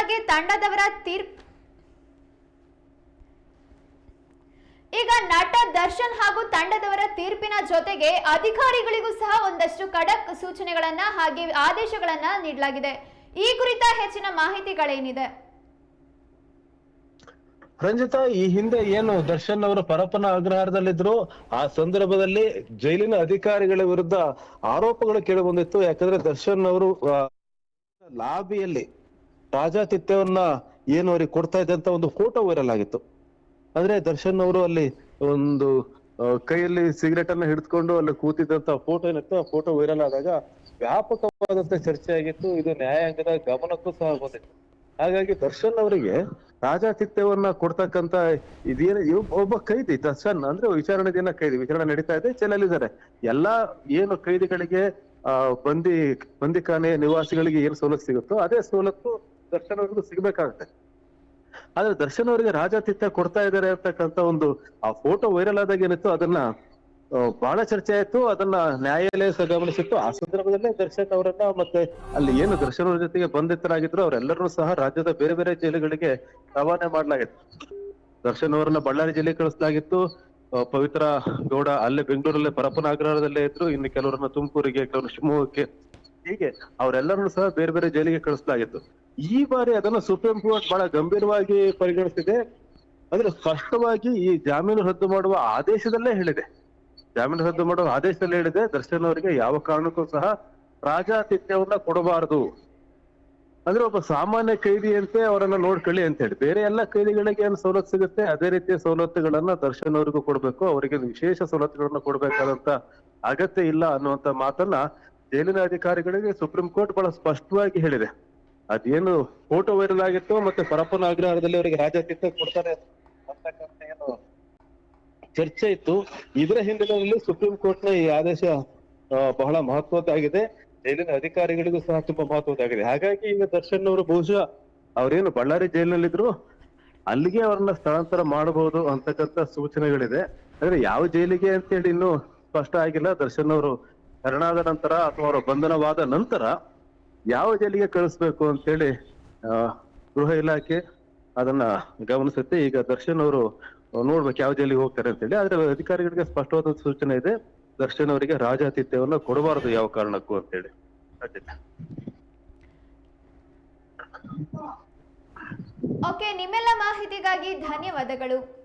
ಹಾಗೆ ತಂಡದವರ ತೀರ್ಪು ಈಗ ನಟ ದರ್ಶನ್ ಹಾಗೂ ತಂಡದವರ ತೀರ್ಪಿನ ಜೊತೆಗೆ ಅಧಿಕಾರಿಗಳಿಗೂ ಸಹ ಒಂದಷ್ಟು ಖಡಕ್ ಸೂಚನೆಗಳನ್ನ ಹಾಗೆ ಆದೇಶಗಳನ್ನ ನೀಡಲಾಗಿದೆ. ಈ ಕುರಿತ ಹೆಚ್ಚಿನ ಮಾಹಿತಿಗಳೇನಿದೆ? ರಂಜಿತಾ, ಈ ಹಿಂದೆ ಏನು ದರ್ಶನ್ ಅವರು ಪರಪ್ಪನ ಅಗ್ರಹಾರದಲ್ಲಿದ್ರು ಆ ಸಂದರ್ಭದಲ್ಲಿ ಜೈಲಿನ ಅಧಿಕಾರಿಗಳ ವಿರುದ್ಧ ಆರೋಪಗಳು ಕೇಳಿ ಬಂದಿತ್ತು. ಯಾಕಂದ್ರೆ ದರ್ಶನ್ ಅವರು ಲಾಬಿಯಲ್ಲಿ ರಾಜಾತಿಥ್ಯವನ್ನ ಏನು ಅವ್ರಿಗೆ ಕೊಡ್ತಾ ಇದ್ದಂತ ಒಂದು ಫೋಟೋ ವೈರಲ್ ಆಗಿತ್ತು. ಅಂದ್ರೆ ದರ್ಶನ್ ಅವರು ಅಲ್ಲಿ ಒಂದು ಕೈಯಲ್ಲಿ ಸಿಗರೇಟ್ ಅನ್ನ ಹಿಡಿದುಕೊಂಡು ಅಲ್ಲಿ ಕೂತಿದ್ದಂತ ಫೋಟೋ ಏನಿತ್ತು, ಆ ಫೋಟೋ ವೈರಲ್ ಆದಾಗ ವ್ಯಾಪಕವಾದಂತ ಚರ್ಚೆ ಆಗಿತ್ತು ಇದು ನ್ಯಾಯಾಂಗದ ಗಮನಕ್ಕೂ ಸಹ ಬಂದಿತ್ತು. ಹಾಗಾಗಿ ದರ್ಶನ್ ಅವರಿಗೆ ರಾಜಾತಿಥ್ಯವನ್ನ ಕೊಡ್ತಕ್ಕಂತ ಇದೇನು ಒಬ್ಬ ಕೈದಿ, ದರ್ಶನ್ ಅಂದ್ರೆ ವಿಚಾರಣೆ ದಿನ ಕೈದಿ, ವಿಚಾರಣೆ ನಡೀತಾ ಇದೆ ಜೈಲಲ್ಲಿದ್ದಾರೆ ಎಲ್ಲಾ ಏನು ಕೈದಿಗಳಿಗೆ, ಆ, ಬಂದಿ, ಬಂದಿಖಾನೆ ನಿವಾಸಿಗಳಿಗೆ ಏನ್ ಸವಲತ್ತು ಸಿಗುತ್ತೋ ಅದೇ ಸವಲತ್ತು ದರ್ಶನ್ ಅವ್ರಿಗೂ ಸಿಗ್ಬೇಕಾಗುತ್ತೆ. ಆದ್ರೆ ದರ್ಶನ್ ಅವರಿಗೆ ರಾಜಾತಿಥ್ಯ ಕೊಡ್ತಾ ಇದ್ದಾರೆ ಅಂತಕ್ಕಂತ ಒಂದು, ಆ ಫೋಟೋ ವೈರಲ್ ಆದಾಗ ಏನಿತ್ತು, ಅದನ್ನ ಬಹಳ ಚರ್ಚೆ ಆಯ್ತು, ಅದನ್ನ ನ್ಯಾಯಾಲಯ ಸಹ ಗಮನಿಸಿತ್ತು. ಆ ಸಂದರ್ಭದಲ್ಲೇ ದರ್ಶನ್ ಅವರನ್ನ ಮತ್ತೆ ಅಲ್ಲಿ ಏನು ದರ್ಶನ್ ಅವರ ಜೊತೆಗೆ ಬಂಧಿತರಾಗಿದ್ರು, ಅವರೆಲ್ಲರೂ ಸಹ ರಾಜ್ಯದ ಬೇರೆ ಬೇರೆ ಜೈಲುಗಳಿಗೆ ರವಾನೆ ಮಾಡಲಾಗಿತ್ತು. ದರ್ಶನ್ ಅವರನ್ನ ಬಳ್ಳಾರಿ ಜಿಲ್ಲೆ ಕಳಿಸಲಾಗಿತ್ತು. ಪವಿತ್ರ ಗೌಡ ಅಲ್ಲೇ ಬೆಂಗಳೂರಲ್ಲೇ ಪರಪ್ಪನ ಅಗ್ರಹಾರದಲ್ಲೇ ಇದ್ರು. ಇನ್ನು ಕೆಲವರನ್ನ ತುಮಕೂರಿಗೆ ಕೆಲವರು ಶಿವಮೊಗ್ಗಕ್ಕೆ ಹೀಗೆ, ಅವರೆಲ್ಲರನ್ನೂ ಸಹ ಬೇರೆ ಬೇರೆ ಜೈಲಿಗೆ ಕಳಿಸಲಾಗಿತ್ತು. ಈ ಬಾರಿ ಅದನ್ನ ಸುಪ್ರೀಂ ಕೋರ್ಟ್ ಬಹಳ ಗಂಭೀರವಾಗಿ ಪರಿಗಣಿಸಿದೆ. ಅಂದ್ರೆ ಸ್ಪಷ್ಟವಾಗಿ ಈ ಜಾಮೀನು ರದ್ದು ಮಾಡುವ ಆದೇಶದಲ್ಲೇ ಹೇಳಿದೆ. ಜಾಮೀನು ರದ್ದು ಮಾಡುವ ಆದೇಶದಲ್ಲಿ ಹೇಳಿದೆ, ದರ್ಶನ್ ಅವರಿಗೆ ಯಾವ ಕಾರಣಕ್ಕೂ ಸಹ ರಾಜಾತಿಥ್ಯವನ್ನ ಕೊಡಬಾರದು. ಅಂದ್ರೆ ಒಬ್ಬ ಸಾಮಾನ್ಯ ಕೈದಿಯಂತೆ ಅವರನ್ನ ನೋಡ್ಕೊಳ್ಳಿ ಅಂತ ಹೇಳಿ. ಬೇರೆ ಎಲ್ಲ ಕೈದಿಗಳಿಗೆ ಏನು ಸವಲತ್ತು ಸಿಗುತ್ತೆ, ಅದೇ ರೀತಿಯ ಸವಲತ್ತುಗಳನ್ನ ದರ್ಶನ್ ಅವರಿಗೂ ಕೊಡ್ಬೇಕು. ಅವರಿಗೆ ವಿಶೇಷ ಸವಲತ್ತುಗಳನ್ನ ಕೊಡ್ಬೇಕಾದಂತ ಅಗತ್ಯ ಇಲ್ಲ ಅನ್ನುವಂತ ಮಾತನ್ನ ಜೈಲಿನ ಅಧಿಕಾರಿಗಳಿಗೆ ಸುಪ್ರೀಂ ಕೋರ್ಟ್ ಬಹಳ ಸ್ಪಷ್ಟವಾಗಿ ಹೇಳಿದೆ. ಅದೇನು ಫೋಟೋ ವೈರಲ್ ಆಗಿತ್ತು ಮತ್ತೆ ಪರಪ್ಪನ ಅಗ್ರಹಾರದಲ್ಲಿ ಅವರಿಗೆ ರಾಜಾತಿಥ್ಯ ಕೊಡ್ತಾರೆ ಅಂತಕ್ಕಂಥ ಏನು ಚರ್ಚೆ ಇತ್ತು. ಇದರ ಹಿನ್ನೆಲೆಯಲ್ಲಿ ಸುಪ್ರೀಂ ಕೋರ್ಟ್ನ ಈ ಆದೇಶ ಬಹಳ ಮಹತ್ವದ್ದಾಗಿದೆ. ಜೈಲಿನ ಅಧಿಕಾರಿಗಳಿಗೂ ಸಹ ತುಂಬಾ ಮಹತ್ವದ್ದಾಗಿದೆ. ಹಾಗಾಗಿ ಈಗ ದರ್ಶನ್ ಅವರು ಬಹುಶಃ ಅವರೇನು ಬಳ್ಳಾರಿ ಜೈಲಿನಲ್ಲಿದ್ರು ಅಲ್ಲಿಗೆ ಅವರನ್ನ ಸ್ಥಳಾಂತರ ಮಾಡಬಹುದು ಅಂತಕ್ಕಂಥ ಸೂಚನೆಗಳಿದೆ. ಅಂದ್ರೆ ಯಾವ ಜೈಲಿಗೆ ಅಂತ ಹೇಳಿ ಇನ್ನೂ ಸ್ಪಷ್ಟ ಆಗಿಲ್ಲ. ದರ್ಶನ್ ಅವರು ಶರಣಾದ ನಂತರ ಅಥವಾ ಅವರ ಬಂಧನವಾದ ನಂತರ ಯಾವ ಜೈಲಿಗೆ ಕಳಿಸ್ಬೇಕು ಅಂತೇಳಿ ಗೃಹ ಇಲಾಖೆ ಅದನ್ನ ಗಮನಿಸುತ್ತೆ. ಈಗ ದರ್ಶನ್ ಅವರು ನೋಡ್ಬೇಕು ಯಾವ ಜೈಲಿಗೆ ಹೋಗ್ತಾರೆ ಅಂತೇಳಿ. ಆದ್ರೆ ಅಧಿಕಾರಿಗಳಿಗೆ ಸ್ಪಷ್ಟವಾದ ಸೂಚನೆ ಇದೆ. ದರ್ಶನ್ ಅವರಿಗೆ ರಾಜಾತಿಥ್ಯವನ್ನ ಕೊಡಬಾರದು ಯಾವ ಕಾರಣಕ್ಕೂ ಅಂತೇಳಿ. ಓಕೆ ನಿಮ್ಮೆಲ್ಲ ಮಾಹಿತಿಗಾಗಿ ಧನ್ಯವಾದಗಳು.